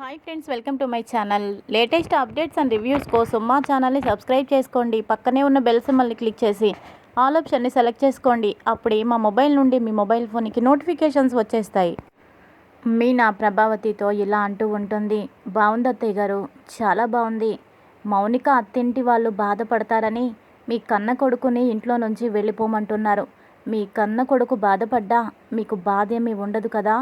Hi friends welcome to my channel latest updates and reviews కోసం మా ఛానల్ని subscribe చేసుకోండి. పక్కనే ఉన్న బెల్ సింబల్ని క్లిక్ చేసి ఆల్ ఆప్షన్ని సెలెక్ట్ చేసుకోండి. అప్పుడే మా మొబైల్ నుండి మీ మొబైల్ ఫోన్కి నోటిఫికేషన్స్ వచ్చేస్తాయి. మీ నా ప్రభావతితో ఇలా అంటూ ఉంటుంది. బాగుంది అత్తయ్య గారు. చాలా బాగుంది మౌనిక అత్తింటి వాళ్ళు బాధపడతారని మీ కన్న కొడుకుని ఇంట్లో నుంచి వెళ్ళిపోమంటున్నారు. మీ కన్న కొడుకు బాధపడ్డా మీకు బాధ ఏమీ ఉండదు కదా.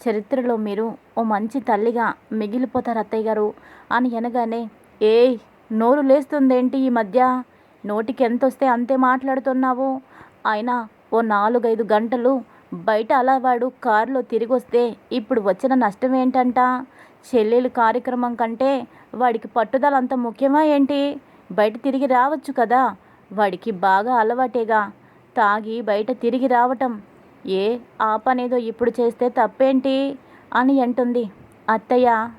చరిత్రలో మీరు ఓ మంచి తల్లిగా మిగిలిపోతారు అత్తయ్య గారు అని అనగానే ఏయ్ నోరు లేస్తుందేంటి ఈ మధ్య? నోటికి ఎంత వస్తే అంతే మాట్లాడుతున్నావు? అయినా ఓ నాలుగైదు గంటలు బయట అలా వాడు కారులో తిరిగి వస్తే ఇప్పుడు వచ్చిన నష్టం ఏంటంట చెల్లెలు కార్యక్రమం కంటే వాడికి పట్టుదల అంత ముఖ్యమా ఏంటి? బయట తిరిగి రావచ్చు కదా? వాడికి బాగా అలవాటేగా. తాగి బయట తిరిగి రావటం ఏ ఆ పనేదో ఇప్పుడు చేస్తే తప్పేంటి? అని అంటుంది. అత్తయ్య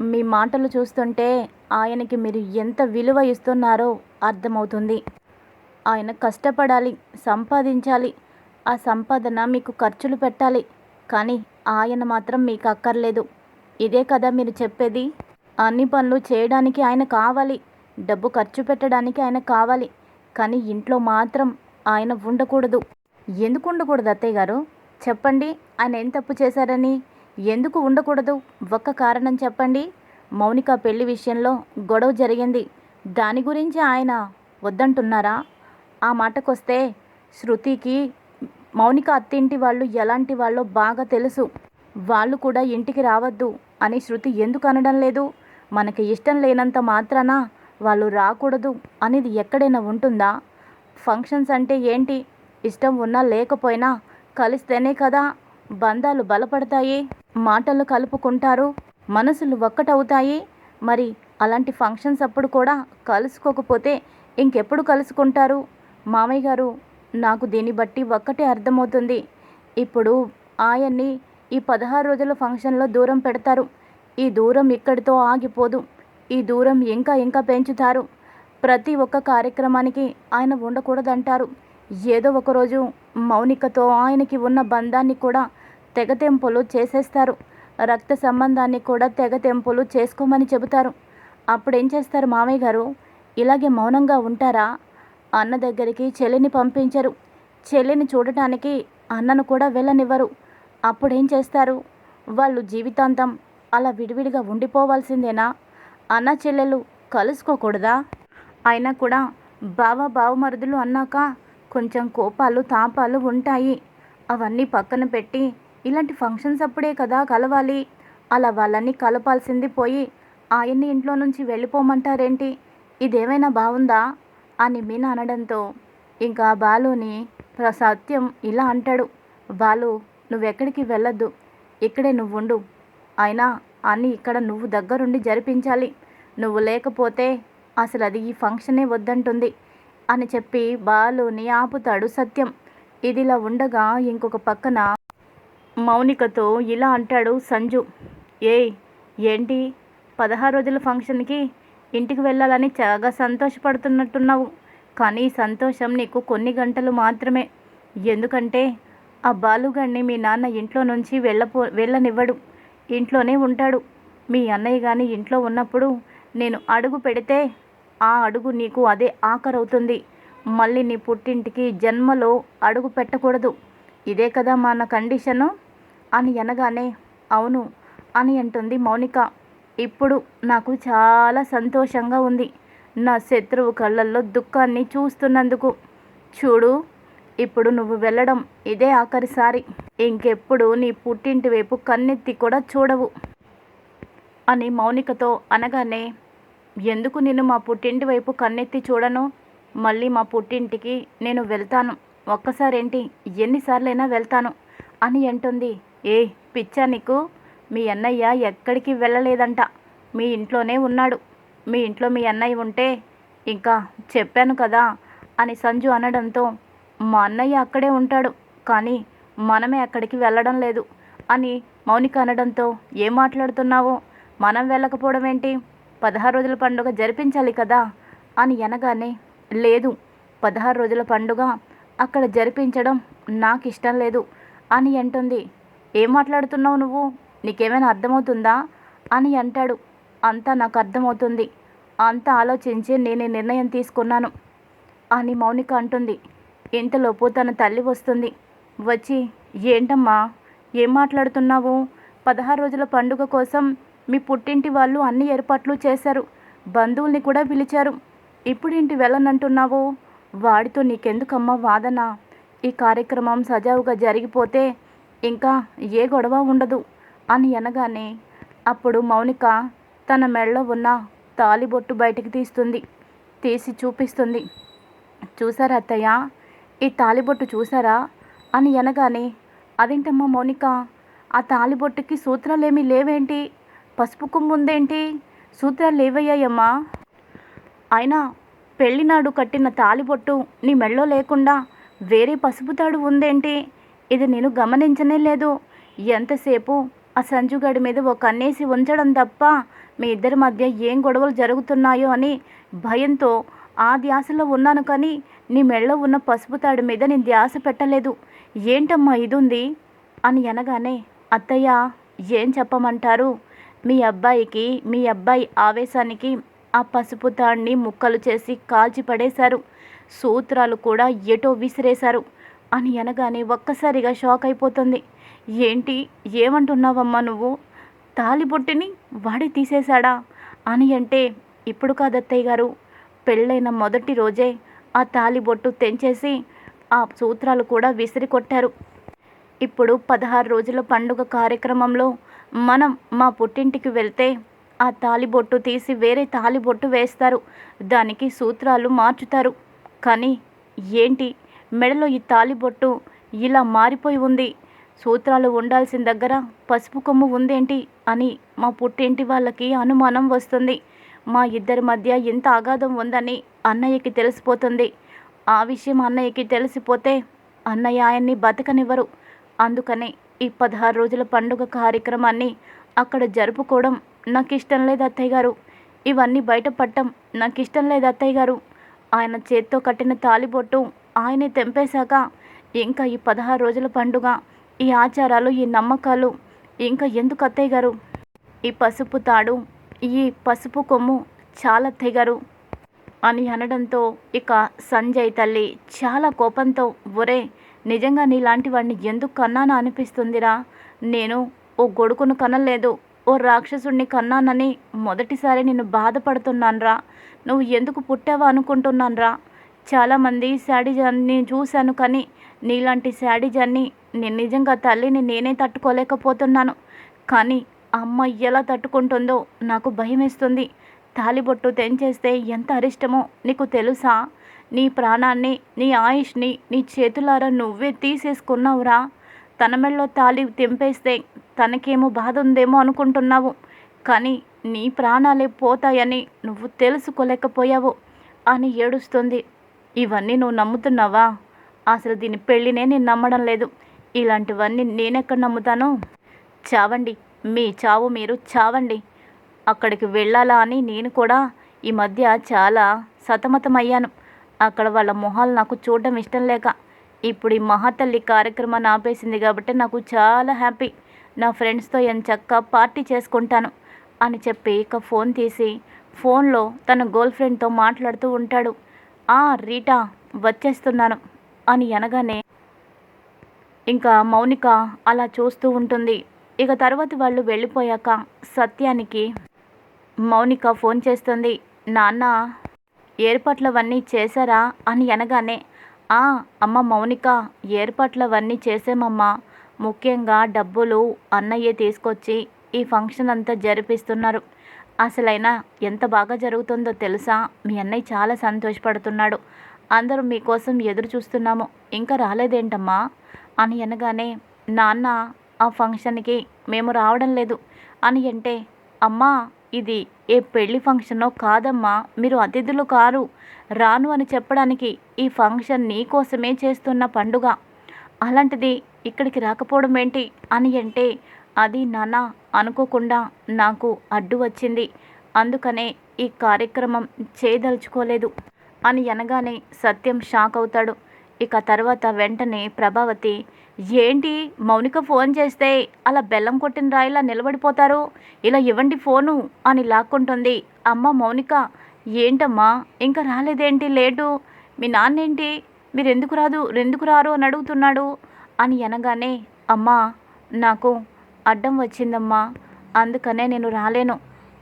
మీ మాటలు చూస్తుంటే ఆయనకి మీరు ఎంత విలువ ఇస్తున్నారో అర్థమవుతుంది. ఆయన కష్టపడాలి సంపాదించాలి. ఆ సంపాదన మీకు ఖర్చులు పెట్టాలి. కానీ ఆయన మాత్రం మీకు అక్కర్లేదు. ఇదే కదా మీరు చెప్పేది? అన్ని పనులు చేయడానికి ఆయన కావాలి. డబ్బు ఖర్చు పెట్టడానికి ఆయన కావాలి. కానీ ఇంట్లో మాత్రం ఆయన ఉండకూడదు. ఎందుకు ఉండకూడదు అత్తయ్య గారు? చెప్పండి. ఆయన ఏం తప్పు చేశారని? ఎందుకు ఉండకూడదు? ఒక్క కారణం చెప్పండి. మౌనిక పెళ్ళి విషయంలో గొడవ జరిగింది. దాని గురించి ఆయన వద్దంటున్నారా? ఆ మాటకొస్తే శృతికి మౌనిక అత్తింటి వాళ్ళు ఎలాంటి వాళ్ళో బాగా తెలుసు. వాళ్ళు కూడా ఇంటికి రావద్దు అని శృతి ఎందుకు అనడం లేదు? మనకి ఇష్టం లేనంత మాత్రాన వాళ్ళు రాకూడదు. అనేది ఎక్కడైనా ఉంటుందా? ఫంక్షన్స్ అంటే ఏంటి? ఇష్టం ఉన్నా లేకపోయినా కలిస్తేనే కదా బంధాలు బలపడతాయి. మాటలు కలుపుకుంటారు. మనసులు ఒక్కటవుతాయి. మరి అలాంటి ఫంక్షన్స్ అప్పుడు కూడా కలుసుకోకపోతే ఇంకెప్పుడు కలుసుకుంటారు? మామయ్య గారు నాకు దీన్ని బట్టి ఒక్కటే అర్థమవుతుంది. ఇప్పుడు ఆయన్ని ఈ పదహారు రోజుల ఫంక్షన్లో దూరం పెడతారు. ఈ దూరం ఇక్కడితో ఆగిపోదు. ఈ దూరం ఇంకా ఇంకా పెంచుతారు. ప్రతి ఒక్క కార్యక్రమానికి ఆయన ఉండకూడదంటారు. ఏదో ఒకరోజు మౌనికతో ఆయనకి ఉన్న బంధాన్ని కూడా తెగతెంపులు చేసేస్తారు. రక్త సంబంధాన్ని కూడా తెగతెంపులు చేసుకోమని చెబుతారు. అప్పుడేం చేస్తారు మామయ్య గారు? ఇలాగే మౌనంగా ఉంటారా? అన్న దగ్గరికి చెల్లిని పంపించరు. చెల్లిని చూడటానికి అన్నను కూడా వెళ్ళనివ్వరు. అప్పుడేం చేస్తారు? వాళ్ళు జీవితాంతం అలా విడివిడిగా ఉండిపోవాల్సిందేనా? అన్న చెల్లెలు కలుసుకోకూడదా? అయినా కూడా బావ బావమరుదులు అన్నాక కొంచెం కోపాలు తాపాలు ఉంటాయి. అవన్నీ పక్కన పెట్టి ఇలాంటి ఫంక్షన్స్ అప్పుడే కదా కలవాలి. అలా వాళ్ళని కలపాల్సింది పోయి ఆయన్ని ఇంట్లో నుంచి వెళ్ళిపోమంటారేంటి? ఇదేమైనా బాగుందా? అని మీనా అనడంతో ఇంకా బాలుని ప్ర- సత్యం ఇలా అంటాడు. బాలు నువ్వెక్కడికి వెళ్ళొద్దు. ఇక్కడే నువ్వుండు. అయినా అని ఇక్కడ నువ్వు దగ్గరుండి జరిపించాలి. నువ్వు లేకపోతే అసలు అది ఈ ఫంక్షనే వద్దంటుంది. అని చెప్పి బాలుని ఆపుతాడు సత్యం. ఇదిలా ఉండగా ఇంకొక పక్కన మౌనికతో ఇలా అంటాడు సంజు. ఏయ్ ఏంటి? పదహారు రోజుల ఫంక్షన్కి ఇంటికి వెళ్ళాలని చాలా సంతోషపడుతున్నట్టున్నావు. కానీ సంతోషం నీకు కొన్ని గంటలు మాత్రమే. ఎందుకంటే ఆ బాలుగాడిని మీ నాన్న ఇంట్లో నుంచి వెళ్ళపో వెళ్ళనివ్వడు. ఇంట్లోనే ఉంటాడు. మీ అన్నయ్య కానీ ఇంట్లో ఉన్నప్పుడు నేను అడుగు పెడితే ఆ అడుగు నీకు అదే ఆఖరవుతుంది. మళ్ళీ నీ పుట్టింటికి జన్మలో అడుగు పెట్టకూడదు. ఇదే కదా మన కండిషను? అని అనగానే అవును అని అంటుంది మౌనిక. ఇప్పుడు నాకు చాలా సంతోషంగా ఉంది నా శత్రువు కళ్ళల్లో దుఃఖాన్ని చూస్తున్నందుకు. చూడు ఇప్పుడు నువ్వు వెళ్ళడం ఇదే ఆఖరిసారి. ఇంకెప్పుడు నీ పుట్టింటి వైపు కన్నెత్తి కూడా చూడవు అని మౌనికతో అనగానే ఎందుకు నేను మా పుట్టింటి వైపు కన్నెత్తి చూడను? మళ్ళీ మా పుట్టింటికి నేను వెళ్తాను. ఒక్కసారేంటి? ఎన్నిసార్లైనా వెళ్తాను. అని అంటుంది. ఏ పిచ్చా నీకు? మీ అన్నయ్య ఎక్కడికి వెళ్ళలేదంట. మీ ఇంట్లోనే ఉన్నాడు. మీ ఇంట్లో మీ అన్నయ్య ఉంటే ఇంకా చెప్పాను కదా అని సంజు అనడంతో మా అన్నయ్య అక్కడే ఉంటాడు కానీ మనమే అక్కడికి వెళ్ళడం లేదు అని మౌనిక అనడంతో ఏం మాట్లాడుతున్నావో? మనం వెళ్ళకపోవడం ఏంటి పదహారు రోజుల పండుగ జరిపించాలి కదా? అని అనగానే లేదు పదహారు రోజుల పండుగ అక్కడ జరిపించడం నాకు ఇష్టం లేదు అని అంటుంది. ఏం మాట్లాడుతున్నావు నువ్వు? నీకేమైనా అర్థమవుతుందా? అని అంటాడు. అంతా నాకు అర్థమవుతుంది. అంతా ఆలోచించి నేను నిర్ణయం తీసుకున్నాను అని మౌనిక అంటుంది. ఇంతలోపు తన తల్లి వస్తుంది. వచ్చి ఏంటమ్మా? ఏం మాట్లాడుతున్నావు? పదహారు రోజుల పండుగ కోసం మీ పుట్టింటి వాళ్ళు అన్ని ఏర్పాట్లు చేశారు. బంధువుల్ని కూడా పిలిచారు. ఇప్పుడేంటి వెళ్ళనంటున్నావు? వాడితో నీకెందుకమ్మా వాదన? ఈ కార్యక్రమం సజావుగా జరిగిపోతే ఇంకా ఏ గొడవ ఉండదు అని అనగానే అప్పుడు మౌనిక తన మెడలో ఉన్న తాలిబొట్టు బయటికి తీస్తుంది. తీసి చూపిస్తుంది. చూసారా అత్తయ్య? ఈ తాలిబొట్టు చూసారా అని అనగానే అదేంటమ్మా మౌనిక? ఆ తాలిబొట్టుకి సూత్రాలేమీ లేవేంటి? పసుపు కుంభుందేంటి సూత్రాలు లేవయ్యాయమ్మా. అయినా పెళ్ళినాడు కట్టిన తాలిబొట్టు నీ మెళ్ళో లేకుండా వేరే పసుపు తాడు ఉందేంటి? ఇది నేను గమనించనే లేదు. ఎంతసేపు ఆ సంజుగాడి మీద ఒక అన్నేసి ఉంచడం తప్ప మీ ఇద్దరి మధ్య ఏం గొడవలు జరుగుతున్నాయో అని భయంతో ఆ ధ్యాసలో ఉన్నాను కానీ నీ మెళ్ళో ఉన్న పసుపు తాడు మీద నేను ధ్యాస పెట్టలేదు. ఏంటమ్మా ఇది ఉంది అని అనగానే అత్తయ్య ఏం చెప్పమంటారు? మీ అబ్బాయికి మీ అబ్బాయి ఆవేశానికి ఆ పసుపు తాడిని ముక్కలు చేసి కాల్చి పడేశారు. సూత్రాలు కూడా ఎటో విసిరేశారు. అని అనగానే ఒక్కసారిగా షాక్ అయిపోతుంది. ఏంటి ఏమంటున్నావమ్మా నువ్వు? తాలిబొట్టిని వాడి తీసేశాడా? అని అంటే ఇప్పుడు కాదత్తయ్య గారు. పెళ్ళైన మొదటి రోజే ఆ తాలిబొట్టు తెంచేసి ఆ సూత్రాలు కూడా విసిరి కొట్టారు ఇప్పుడు పదహారు రోజుల పండుగ కార్యక్రమంలో మనం మా పుట్టింటికి వెళ్తే ఆ తాలిబొట్టు తీసి వేరే తాలిబొట్టు వేస్తారు. దానికి సూత్రాలు మార్చుతారు. కానీ ఏంటి? మెడలో ఈ తాలిబొట్టు ఇలా మారిపోయి ఉంది. సూత్రాలు ఉండాల్సిన దగ్గర పసుపు కొమ్ము ఉందేంటి అని మా పుట్టింటి వాళ్ళకి అనుమానం వస్తుంది. మా ఇద్దరి మధ్య ఎంత అగాధం ఉందని అన్నయ్యకి తెలిసిపోతుంది. ఆ విషయం అన్నయ్యకి తెలిసిపోతే అన్నయ్య ఆయన్ని బతకనివ్వరు. అందుకని ఈ పదహారు రోజుల పండుగ కార్యక్రమాన్ని అక్కడ జరుపుకోవడం నాకు ఇష్టం లేదు అత్తయ్య గారు. ఇవన్నీ బయటపడటం నాకు ఇష్టం లేదు అత్తయ్య గారు. ఆయన చేత్తో కట్టిన తాలిబొట్టు ఆయనే తెంపేశాక ఇంకా ఈ పదహారు రోజుల పండుగ ఈ ఆచారాలు ఈ నమ్మకాలు ఇంకా ఎందుకు అత్తయ్య గారు? ఈ పసుపు తాడు ఈ పసుపు కొమ్ము చాలా అత్తయ్య గారు అని అనడంతో ఇక సంజయ్ తల్లి చాలా కోపంతో ఒరే నిజంగా నీలాంటి వాడిని ఎందుకు కన్నానా అనిపిస్తుందిరా? నేను ఓ గొడుకును కనలేదు. ఓ రాక్షసుడిని కన్నానని మొదటిసారి నిన్ను బాధపడుతున్నానురా. నువ్వు ఎందుకు పుట్టావా అనుకుంటున్నానురా? చాలామంది శాడిజాన్ని చూశాను కానీ నీలాంటి శాడిజాన్ని నేను నిజంగా తల్లిని నేనే తట్టుకోలేకపోతున్నాను. కానీ అమ్మ ఎలా తట్టుకుంటుందో నాకు భయమేస్తుంది. తాలిబొట్టు తెంచేస్తే ఎంత అరిష్టమో నీకు తెలుసా? నీ ప్రాణాన్ని నీ ఆయుష్ని నీ చేతులారా నువ్వే తీసేసుకున్నావురా. తన మెళ్ళలో తాలి తెంపేస్తే తనకేమో బాధ ఉందేమో అనుకుంటున్నావు. కానీ నీ ప్రాణాలే పోతాయని నువ్వు తెలుసుకోలేకపోయావు అని ఏడుస్తుంది. ఇవన్నీ నువ్వు నమ్ముతున్నావా? అసలు దీని పెళ్ళినే నేను నమ్మడం లేదు. ఇలాంటివన్నీ నేనెక్కడ నమ్ముతాను? చావండి మీ చావు మీరు చావండి. అక్కడికి వెళ్ళాలా అని నేను కూడా ఈ మధ్య చాలా సతమతమయ్యాను. అక్కడ వాళ్ళ మొహాలు నాకు చూడడం ఇష్టం లేక ఇప్పుడు ఈ మహాతల్లి కార్యక్రమాన్ని ఆపేసింది కాబట్టి నాకు చాలా హ్యాపీ. నా ఫ్రెండ్స్తో ఎంచక్క పార్టీ చేసుకుంటాను అని చెప్పి ఇక ఫోన్ తీసి ఫోన్లో తన గర్ల్ ఫ్రెండ్తో మాట్లాడుతూ ఉంటాడు. ఆ రీటా వచ్చేస్తున్నాను అని అనగానే ఇంకా మౌనిక అలా చూస్తూ ఉంటుంది. ఇక తర్వాత వాళ్ళు వెళ్ళిపోయాక సత్యానికి మౌనిక ఫోన్ చేస్తుంది. నాన్న ఏర్పాట్లవన్నీ చేశారా అని అనగానే ఆ అమ్మ మౌనిక ఏర్పాట్లవన్నీ చేసామమ్మా. ముఖ్యంగా డబ్బులు అన్నయ్య తీసుకొచ్చి ఈ ఫంక్షన్ అంతా జరిపిస్తున్నారు. అసలైనా ఎంత బాగా జరుగుతుందో తెలుసా? మీ అన్నయ్య చాలా సంతోషపడుతున్నాడు. అందరూ మీకోసం ఎదురు చూస్తున్నాము ఇంకా రాలేదేంటమ్మా? అని అనగానే నాన్న ఆ ఫంక్షన్కి మేము రావడం లేదు. అని అంటే అమ్మా ఇది ఏ పెళ్ళి ఫంక్షనో కాదమ్మా మీరు అతిథులు కారు. రాను అని చెప్పడానికి ఈ ఫంక్షన్ నీకోసమే చేస్తున్న పండుగ. అలాంటిది ఇక్కడికి రాకపోవడం ఏంటి అని అంటే అది నాన్న అనుకోకుండా నాకు అడ్డు వచ్చింది. అందుకనే ఈ కార్యక్రమం చేయదలుచుకోలేదు అని అనగానే సత్యం షాక్ అవుతాడు. ఇక తర్వాత వెంటనే ప్రభావతి ఏంటి? మౌనిక ఫోన్ చేస్తే అలా బెల్లం కొట్టిన రాయిలా నిలబడిపోతారు? ఇలా ఇవ్వండి ఫోను అని లాక్కుంటుంది. అమ్మ మౌనిక ఏంటమ్మా? ఇంకా రాలేదేంటి? లేటు? మీ నాన్నేంటి? మీరు ఎందుకు రాదు? ఎందుకు రారు? అని అడుగుతున్నాడు. అని అనగానే అమ్మా నాకు అడ్డం వచ్చిందమ్మా. అందుకనే నేను రాలేను.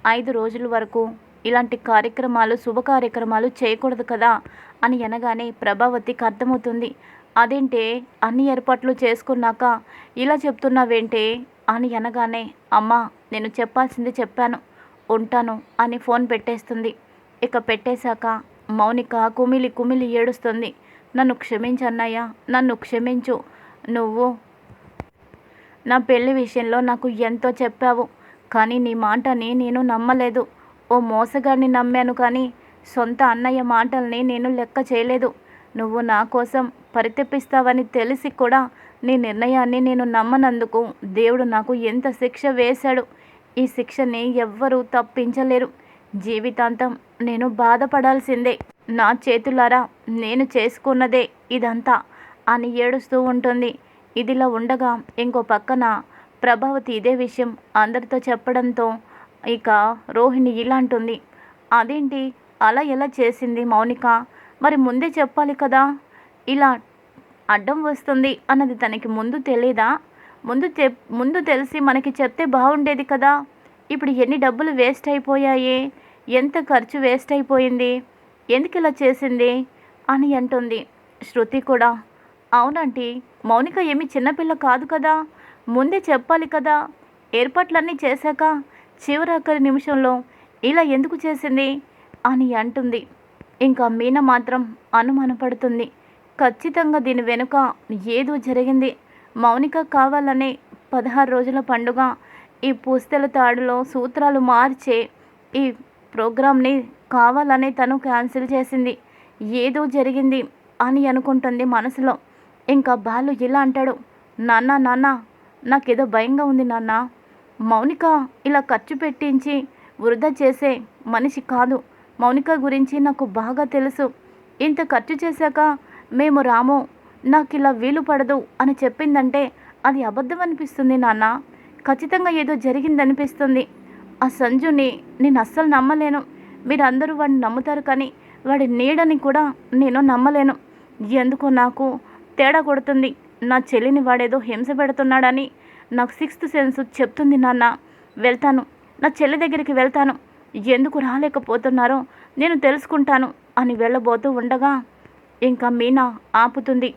ఐదు రోజుల వరకు ఇలాంటి కార్యక్రమాలు శుభ కార్యక్రమాలు చేయకూడదు కదా? అని అనగానే ప్రభావతికి అర్థమవుతుంది. అదేంటే అన్ని ఏర్పాట్లు చేసుకున్నాక ఇలా చెప్తున్నావేంటే? అని అనగానే అమ్మ నేను చెప్పాల్సింది చెప్పాను. ఉంటాను అని ఫోన్ పెట్టేస్తుంది. ఇక పెట్టేశాక మౌనిక కుమిలి కుమిలి ఏడుస్తుంది. నన్ను క్షమించు అన్నయ్య నన్ను క్షమించు. నువ్వు నా పెళ్ళి విషయంలో నాకు ఎంతో చెప్పావు. కానీ నీ మాటని నేను నమ్మలేదు. ఓ మోసగాడిని నమ్మాను కానీ సొంత అన్నయ్య మాటల్ని నేను లెక్క చేయలేదు. నువ్వు నా కోసం పరితెప్పిస్తావని తెలిసి కూడా నీ నిర్ణయాన్ని నేను నమ్మనందుకు దేవుడు నాకు ఎంత శిక్ష వేశాడు. ఈ శిక్షని ఎవ్వరూ తప్పించలేరు. జీవితాంతం నేను బాధపడాల్సిందే. నా చేతులారా నేను చేసుకున్నదే ఇదంతా అని ఏడుస్తూ ఉంటుంది. ఇదిలా ఉండగా ఇంకో పక్కన ప్రభావతి ఇదే విషయం అందరితో చెప్పడంతో ఇక రోహిణి ఇలాంటుంది. అదేంటి? అలా ఎలా చేసింది మౌనిక? మరి ముందే చెప్పాలి కదా. ఇలా అడ్డం వస్తుంది అన్నది తనకి ముందు తెలీదా? ముందు తె ముందు తెలిసి మనకి చెప్తే బాగుండేది కదా. ఇప్పుడు ఎన్ని డబ్బులు వేస్ట్ అయిపోయాయి? ఎంత ఖర్చు వేస్ట్ అయిపోయింది? ఎందుకు ఇలా చేసింది? అని అంటుంది శృతి కూడా. అవునంటీ మౌనిక ఏమి చిన్నపిల్ల కాదు కదా. ముందే చెప్పాలి కదా. ఏర్పాట్లన్నీ చేశాక చివరాఖరి నిమిషంలో ఇలా ఎందుకు చేసింది? అని అంటుంది. ఇంకా మీన మాత్రం అనుమానపడుతుంది. ఖచ్చితంగా దీని వెనుక ఏదో జరిగింది. మౌనిక కావాలనే పదహారు రోజుల పండుగ ఈ పూస్తెల తాడులో సూత్రాలు మార్చే ఈ ప్రోగ్రామ్ని కావాలనే తను క్యాన్సిల్ చేసింది. ఏదో జరిగింది అని అనుకుంటుంది మనసులో. ఇంకా బాలు ఇలా అంటాడు నాన్న నాన్న నాకేదో భయంగా ఉంది నాన్న. మౌనిక ఇలా ఖర్చు పెట్టించి వృధా చేసే మనిషి కాదు. మౌనిక గురించి నాకు బాగా తెలుసు. ఇంత ఖర్చు చేశాక మేము రాము నాకు ఇలా వీలు పడదు అని చెప్పిందంటే అది అబద్ధం అనిపిస్తుంది నాన్న. ఖచ్చితంగా ఏదో జరిగిందనిపిస్తుంది. ఆ సంజుని నేను అస్సలు నమ్మలేను. మీరందరూ వాడిని నమ్ముతారు కానీ వాడి నీడని కూడా నేను నమ్మలేను. ఎందుకో నాకు తేడా కొడుతుంది. నా చెల్లిని వాడేదో హింస పెడుతున్నాడని నాకు సిక్స్త్ సెన్స్ చెప్తుంది నాన్న. వెళ్తాను. నా చెల్లి దగ్గరికి వెళ్తాను. ఎందుకు రాలేకపోతున్నారో నేను తెలుసుకుంటాను అని వెళ్ళబోతూ ఉండగా ఇంకా మీనా ఆపుతుంది.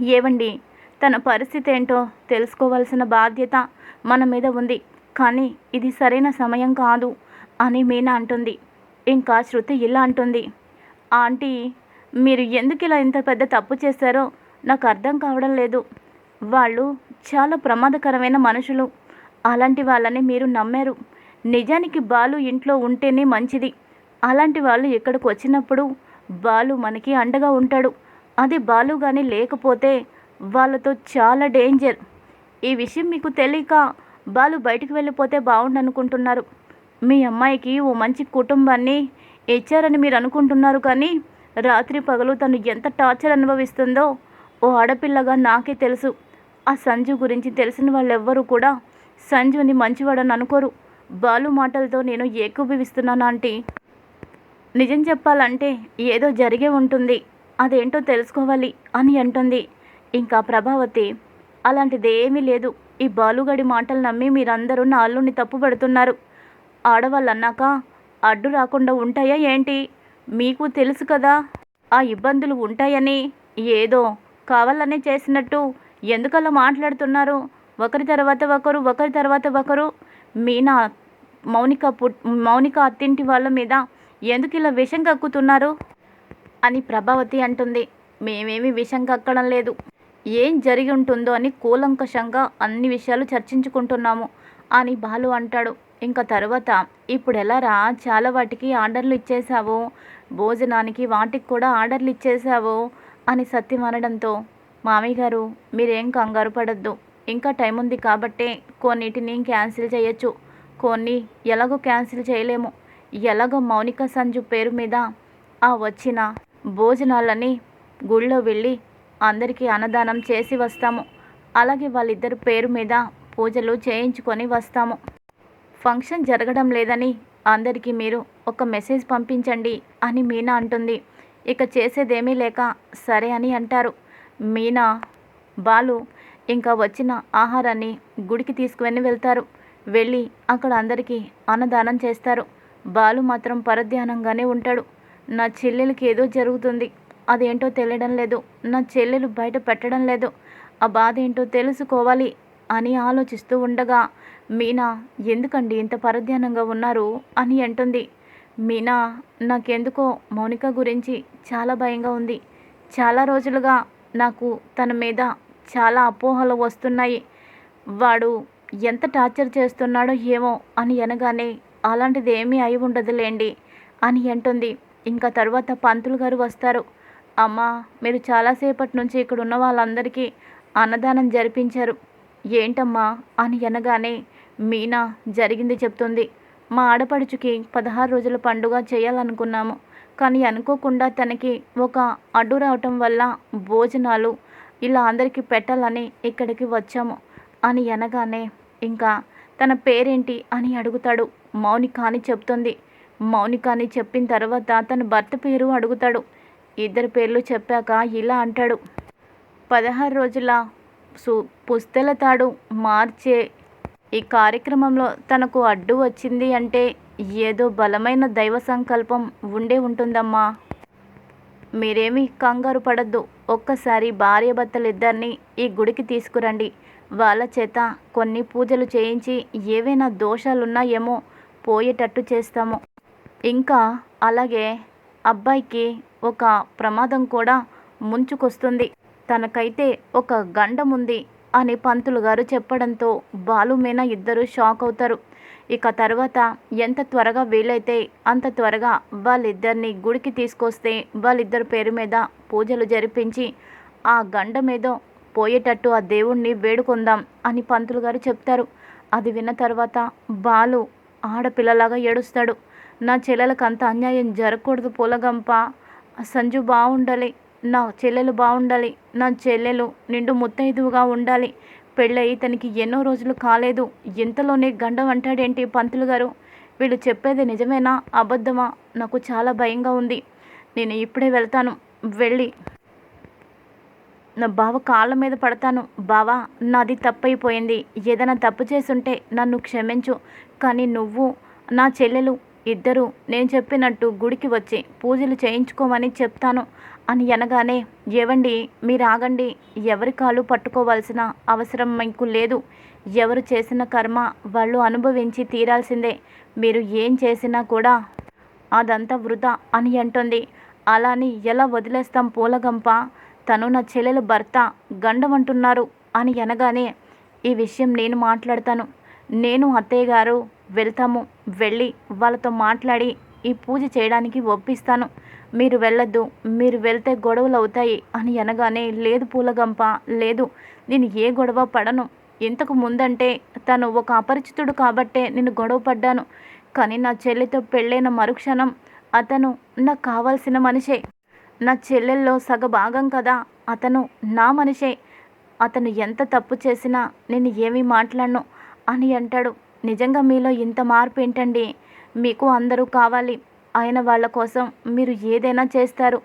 ఏవండి? తన పరిస్థితి ఏంటో తెలుసుకోవాల్సిన బాధ్యత మన మీద ఉంది. కానీ ఇది సరైన సమయం కాదు అని మీనా అంటుంది. ఇంకా శృతి ఇలా అంటుంది. ఆంటీ మీరు ఎందుకు ఇలా ఇంత పెద్ద తప్పు చేశారో నాకు అర్థం కావడం లేదు. వాళ్ళు చాలా ప్రమాదకరమైన మనుషులు. అలాంటి వాళ్ళని మీరు నమ్మారు. నిజానికి బాలు ఇంట్లో ఉంటేనే మంచిది. అలాంటి వాళ్ళు ఇక్కడికి వచ్చినప్పుడు బాలు మనకి అండగా ఉంటాడు. అది బాలు కానీ లేకపోతే వాళ్ళతో చాలా డేంజర్. ఈ విషయం మీకు తెలియక బాలు బయటికి వెళ్ళిపోతే బాగుండనుకుంటున్నారు మీ అమ్మాయికి ఓ మంచి కుటుంబాన్ని ఇచ్చారని మీరు అనుకుంటున్నారు కానీ రాత్రి పగలు తను ఎంత టార్చర్ అనుభవిస్తుందో ఓ ఆడపిల్లగా నాకే తెలుసు. ఆ సంజు గురించి తెలిసిన వాళ్ళెవ్వరూ కూడా సంజుని మంచివాడని అనుకోరు. బాలు మాటలతో నేను ఏకీభవిస్తున్నాను ఆంటీ. నిజం చెప్పాలంటే ఏదో జరిగే ఉంటుంది. అదేంటో తెలుసుకోవాలి అని అంటుంది. ఇంకా ప్రభావతి అలాంటిది ఏమీ లేదు. ఈ బాలుగడి మాటలు నమ్మి మీరందరూ నా అల్లుని తప్పుపడుతున్నారు. ఆడవాళ్ళు అన్నాక అడ్డు రాకుండా ఉంటాయా ఏంటి? మీకు తెలుసు కదా ఆ ఇబ్బందులు ఉంటాయని. ఏదో కావాలనే చేసినట్టు ఎందుకలా మాట్లాడుతున్నారు? ఒకరి తర్వాత ఒకరు ఒకరి తర్వాత ఒకరు. మీ నా మౌనిక పుట్ మౌనిక అత్తింటి వాళ్ళ మీద ఎందుకు ఇలా విషం కక్కుతున్నారు? అని ప్రభావతి అంటుంది. మేమేమి విషం కక్కడం లేదు. ఏం జరిగి ఉంటుందో అని కూలంకషంగా అన్ని విషయాలు చర్చించుకుంటున్నాము అని బాలు అంటాడు. ఇంకా తర్వాత ఇప్పుడు ఎలారా చాలా వాటికి ఆర్డర్లు ఇచ్చేసావు భోజనానికి వాటికి కూడా ఆర్డర్లు ఇచ్చేసావు అని సత్యం అనడంతో మామయ్య గారు మీరేం కంగారు పడద్దు. ఇంకా టైం ఉంది కాబట్టే కొన్నిటిని క్యాన్సిల్ చేయొచ్చు. కొన్ని ఎలాగో క్యాన్సిల్ చేయలేము. ఎలాగో మౌనిక సంజు పేరు మీద ఆ వచ్చిన భోజనాలని గుళ్ళో వెళ్ళి అందరికీ అన్నదానం చేసి వస్తాము. అలాగే వాళ్ళిద్దరి పేరు మీద పూజలు చేయించుకొని వస్తాము. ఫంక్షన్ జరగడం లేదని అందరికీ మీరు ఒక మెసేజ్ పంపించండి అని మీనా అంటుంది. ఇక చేసేదేమీ లేక సరే అని అంటారు. మీనా బాలు ఇంకా వచ్చిన ఆహారాన్ని గుడికి తీసుకువెళ్ళి వెళ్తారు. వెళ్ళి అక్కడ అందరికీ అన్నదానం చేస్తారు. బాలు మాత్రం పరధ్యానంగానే ఉంటాడు. నా చెల్లెలకి ఏదో జరుగుతుంది. అదేంటో తెలియడం లేదు. నా చెల్లెలు బయట పెట్టడం లేదు. ఆ బాధ ఏంటో తెలుసుకోవాలి అని ఆలోచిస్తూ ఉండగా మీనా ఎందుకండి ఇంత పరధ్యానంగా ఉన్నారు? అని అంటుంది. మీనా నాకెందుకో మౌనిక గురించి చాలా భయంగా ఉంది. చాలా రోజులుగా నాకు తన మీద చాలా అపోహలు వస్తున్నాయి. వాడు ఎంత టార్చర్ చేస్తున్నాడో ఏమో అని అనగానే అలాంటిది ఏమీ అయి ఉండదులేండి అని అంటుంది. ఇంకా తర్వాత పంతులు గారు వస్తారు. అమ్మా మీరు చాలాసేపటి నుంచి ఇక్కడ ఉన్న వాళ్ళందరికీ అన్నదానం జరిపించారు. ఏంటమ్మా? అని అనగానే మీనా జరిగింది చెప్తుంది. మా ఆడపడుచుకి పదహారు రోజుల పండుగ చేయాలనుకున్నాము. కానీ అనుకోకుండా తనకి ఒక అడ్డు రావటం వల్ల భోజనాలు ఇలా అందరికీ పెట్టాలని ఇక్కడికి వచ్చాము అని అనగానే ఇంకా తన పేరేంటి అని అడుగుతాడు. మౌనిక అని చెప్తుంది. మౌనిక అని చెప్పిన తర్వాత తన భర్త పేరు అడుగుతాడు. ఇద్దరు పేర్లు చెప్పాక ఇలా అంటాడు. పదహారు రోజుల సు పుస్తెల తాడు మార్చే ఈ కార్యక్రమంలో తనకు అడ్డు వచ్చింది అంటే ఏదో బలమైన దైవ సంకల్పం ఉండే ఉంటుందమ్మా. మీరేమీ కంగారు పడద్దు. ఒక్కసారి భార్యాభర్తలిద్దరిని ఈ గుడికి తీసుకురండి. వాళ్ళ చేత కొన్ని పూజలు చేయించి ఏవైనా దోషాలున్నాయేమో పోయేటట్టు చేస్తాము. ఇంకా అలాగే అబ్బాయికి ఒక ప్రమాదం కూడా ముంచుకొస్తుంది. తనకైతే ఒక గండం ఉంది అని పంతులు గారు చెప్పడంతో బాలు మీనా ఇద్దరు షాక్ అవుతారు. ఇక తర్వాత ఎంత త్వరగా వీలైతే అంత త్వరగా వాళ్ళిద్దరిని గుడికి తీసుకొస్తే వాళ్ళిద్దరి పేరు మీద పూజలు జరిపించి ఆ గండం ఏదో పోయేటట్టు ఆ దేవుణ్ణి వేడుకుందాం అని పంతులు గారు చెప్తారు. అది విన్న తర్వాత బాలు ఆడపిల్లలాగా ఏడుస్తాడు. నా చెల్లెలకు అంత అన్యాయం జరగకూడదు పూలగంప. సంజు బాగుండాలి నా చెల్లెలు బాగుండాలి నా చెల్లెలు నిండు ముత్తైదువుగా ఉండాలి. పెళ్ళయి తనకి ఎన్నో రోజులు కాలేదు. ఇంతలోనే గండం అంటాడేంటి పంతులు గారు? వీళ్ళు చెప్పేది నిజమేనా? అబద్ధమా? నాకు చాలా భయంగా ఉంది. నేను ఇప్పుడే వెళ్తాను. వెళ్ళి నా బావ కాళ్ళ మీద పడతాను. బావా నాది తప్పైపోయింది. ఏదైనా తప్పు చేసుంటే నన్ను క్షమించు. కానీ నువ్వు నా చెల్లెలు ఇద్దరు నేను చెప్పినట్టు గుడికి వచ్చి పూజలు చేయించుకోమని చెప్తాను. అని అనగానే ఏవండి మీరు ఆగండి ఎవరి కాలు పట్టుకోవాల్సిన అవసరం మీకు లేదు. ఎవరు చేసిన కర్మ వాళ్ళు అనుభవించి తీరాల్సిందే. మీరు ఏం చేసినా కూడా అదంతా వృధా అని అంటుంది. అలా అని ఎలా వదిలేస్తాం పూలగంప? తను నా చెల్లెల భర్త గండమంటున్నారు అని అనగానే ఈ విషయం నేను మాట్లాడతాను. నేను అత్తయ్య గారు వెళ్తాము వెళ్ళి వాళ్ళతో మాట్లాడి ఈ పూజ చేయడానికి ఒప్పిస్తాను. మీరు వెళ్ళొద్దు మీరు వెళ్తే గొడవలు అవుతాయి అని అనగానే లేదు పూలగంప లేదు నేను ఏ గొడవ పడను. ఇంతకు ముందంటే తను ఒక అపరిచితుడు కాబట్టే నేను గొడవ పడ్డాను. కానీ నా చెల్లితో పెళ్ళైన మరుక్షణం అతను నాకు కావాల్సిన మనిషే. నా చెల్లెల్లో సగ భాగం కదా. అతను నా మనిషే. అతను ఎంత తప్పు చేసినా నేను ఏమీ మాట్లాడను అని అంటాడు. నిజంగా మీలో ఇంత మార్పు ఏంటండి? మీకు అందరూ కావాలి. ఆయన వాళ్ళ కోసం మీరు ఏదైనా చేస్తారు.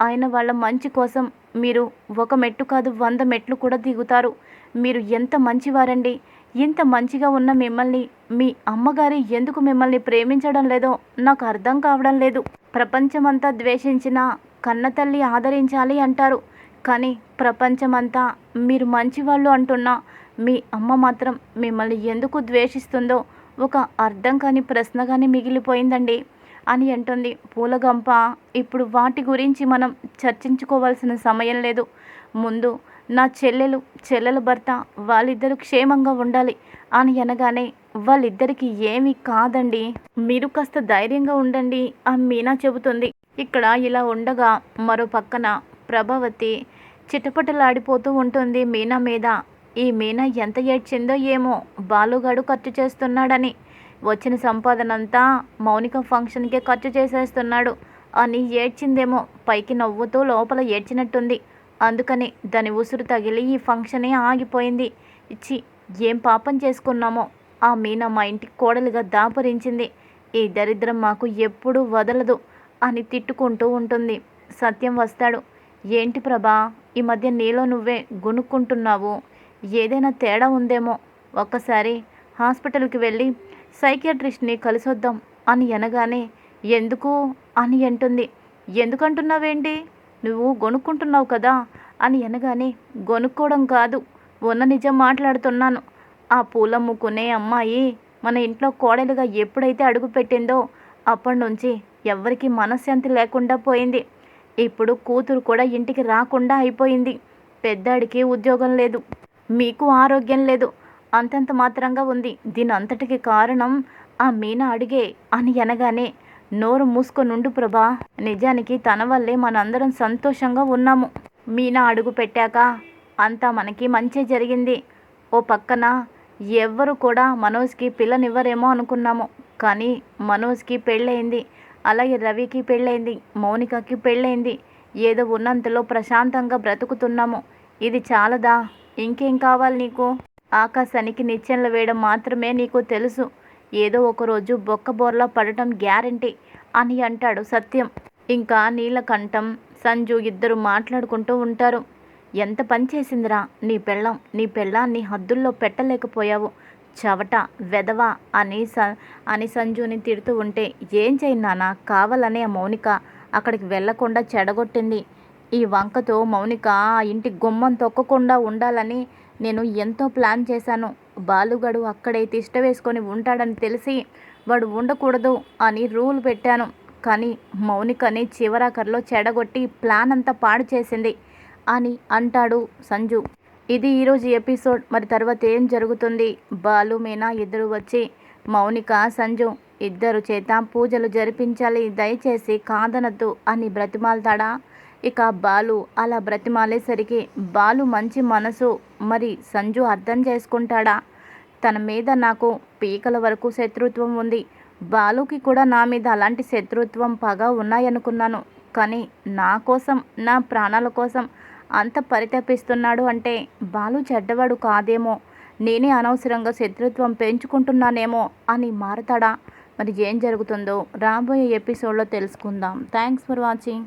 ఆయన వాళ్ళ మంచి కోసం మీరు ఒక మెట్టు కాదు వంద మెట్లు కూడా దిగుతారు. మీరు ఎంత మంచివారండి? ఇంత మంచిగా ఉన్న మిమ్మల్ని మీ అమ్మగారి ఎందుకు మిమ్మల్ని ప్రేమించడం లేదో నాకు అర్థం కావడం లేదు. ప్రపంచమంతా ద్వేషించిన కన్నతల్లి ఆదరించాలి అంటారు. కానీ ప్రపంచమంతా మీరు మంచివాళ్ళు అంటున్నా మీ అమ్మ మాత్రం మిమ్మల్ని ఎందుకు ద్వేషిస్తుందో ఒక అర్థం కాని ప్రశ్నగానే మిగిలిపోయిందండి అని అంటుంది. పూలగంప ఇప్పుడు వాటి గురించి మనం చర్చించుకోవాల్సిన సమయం లేదు. ముందు నా చెల్లెలు చెల్లెల భర్త వాళ్ళిద్దరూ క్షేమంగా ఉండాలి అని అనగానే వాళ్ళిద్దరికి ఏమీ కాదండి. మీరు కాస్త ధైర్యంగా ఉండండి అని మీనా చెబుతుంది. ఇక్కడ ఇలా ఉండగా మరో పక్కన ప్రభావతి చిటపటలాడిపోతూ ఉంటుంది మీనా మీద. ఈ మీనా ఎంత ఏడ్చిందో ఏమో బాలుగాడు ఖర్చు చేస్తున్నాడని. వచ్చిన సంపాదనంతా మౌనిక ఫంక్షన్కే ఖర్చు చేసేస్తున్నాడు. అని ఏడ్చిందేమో పైకి నవ్వుతూ లోపల ఏడ్చినట్టుంది. అందుకని దాని ఉసురు తగిలి ఈ ఫంక్షనే ఆగిపోయింది. ఇచ్చి ఏం పాపం చేసుకున్నామో. ఆ మీనా మా ఇంటికి కోడలుగా దాపరించింది. ఈ దరిద్రం మాకు ఎప్పుడూ వదలదు. అని తిట్టుకుంటూ ఉంటుంది. సత్యం వస్తాడు. ఏంటి ప్రభా ఈ మధ్య నీలో నువ్వే గునుక్కుంటున్నావు. ఏదైనా తేడా ఉందేమో? ఒక్కసారి హాస్పిటల్కి వెళ్ళి సైకియాట్రిస్ట్ని కలిసొద్దాం అని అనగానే ఎందుకు అని అంటుంది. ఎందుకంటున్నావేంటి? నువ్వు గొనుక్కుంటున్నావు కదా అని అనగానే గొనుక్కోవడం కాదు. ఉన్న నిజం మాట్లాడుతున్నాను. ఆ పూలమ్ముకునే అమ్మాయి మన ఇంట్లో కోడలుగా ఎప్పుడైతే అడుగుపెట్టిందో అప్పటి నుంచి ఎవ్వరికి మనశ్శాంతి లేకుండా పోయింది. ఇప్పుడు కూతురు కూడా ఇంటికి రాకుండా అయిపోయింది. పెద్దాడికి ఉద్యోగం లేదు. మీకు ఆరోగ్యం లేదు. అంతంత మాత్రంగా ఉంది. దీని అంతటికి కారణం ఆ మీన అడిగే అని అనగానే నోరు మూసుకొనుండు ప్రభా. నిజానికి తన వల్లే మనందరం సంతోషంగా ఉన్నాము. మీనా అడుగు పెట్టాక అంతా మనకి మంచి జరిగింది. ఓ పక్కన ఎవ్వరు కూడా మనోజ్కి పిల్లనివ్వరేమో అనుకున్నాము. కానీ మనోజ్కి పెళ్ళయింది. అలాగే రవికి పెళ్ళైంది మౌనికకి పెళ్ళైంది. ఏదో ఉన్నంతలో ప్రశాంతంగా బ్రతుకుతున్నాము. ఇది చాలదా? ఇంకేం కావాలి నీకు? ఆకాశానికి నిచ్చెనలు వేయడం మాత్రమే నీకు తెలుసు. ఏదో ఒకరోజు బొక్క బోర్లా పడటం గ్యారంటీ అని అంటాడు సత్యం. ఇంకా నీలకంఠం సంజు ఇద్దరు మాట్లాడుకుంటూ ఉంటారు. ఎంత పని చేసిందిరా? నీ పెళ్ళం నీ పెళ్ళాన్ని హద్దుల్లో పెట్టలేకపోయావు. చవట వెదవ అని స అని సంజుని తిడుతూ ఉంటే ఏం చేయినానా కావాలనే ఆ మౌనిక అక్కడికి వెళ్ళకుండా చెడగొట్టింది. ఈ వంకతో మౌనిక ఆ ఇంటి గుమ్మం తొక్కకుండా ఉండాలని నేను ఎంతో ప్లాన్ చేశాను. బాలుగడు అక్కడే తిష్ట వేసుకొని ఉంటాడని తెలిసి వాడు ఉండకూడదు అని రూల్ పెట్టాను. కానీ మౌనికని చివరాఖరిలో చెడగొట్టి ప్లాన్ అంతా పాడు చేసింది అని అంటాడు సంజు. ఇది ఈరోజు ఎపిసోడ్. మరి తర్వాత ఏం జరుగుతుంది? బాలు మీనా ఇద్దరు వచ్చి మౌనిక సంజు ఇద్దరు చేత పూజలు జరిపించాలి. దయచేసి కాదనద్దు అని బ్రతిమాలతాడా? ఇక బాలు అలా బ్రతిమాలేసరికి బాలు మంచి మనసు. మరి సంజు అర్థం చేసుకుంటాడా? తన మీద నాకు పీకల వరకు శత్రుత్వం ఉంది. బాలుకి కూడా నా మీద అలాంటి శత్రుత్వం పగ ఉన్నాయనుకున్నాను. కానీ నా కోసం నా ప్రాణాల కోసం అంత పరితపిస్తున్నాడు అంటే బాలు చెడ్డవాడు కాదేమో. నేనే అనవసరంగా శత్రుత్వం పెంచుకుంటున్నానేమో అని మారతాడా? మరి ఏం జరుగుతుందో రాబోయే ఎపిసోడ్లో తెలుసుకుందాం. Thanks for watching.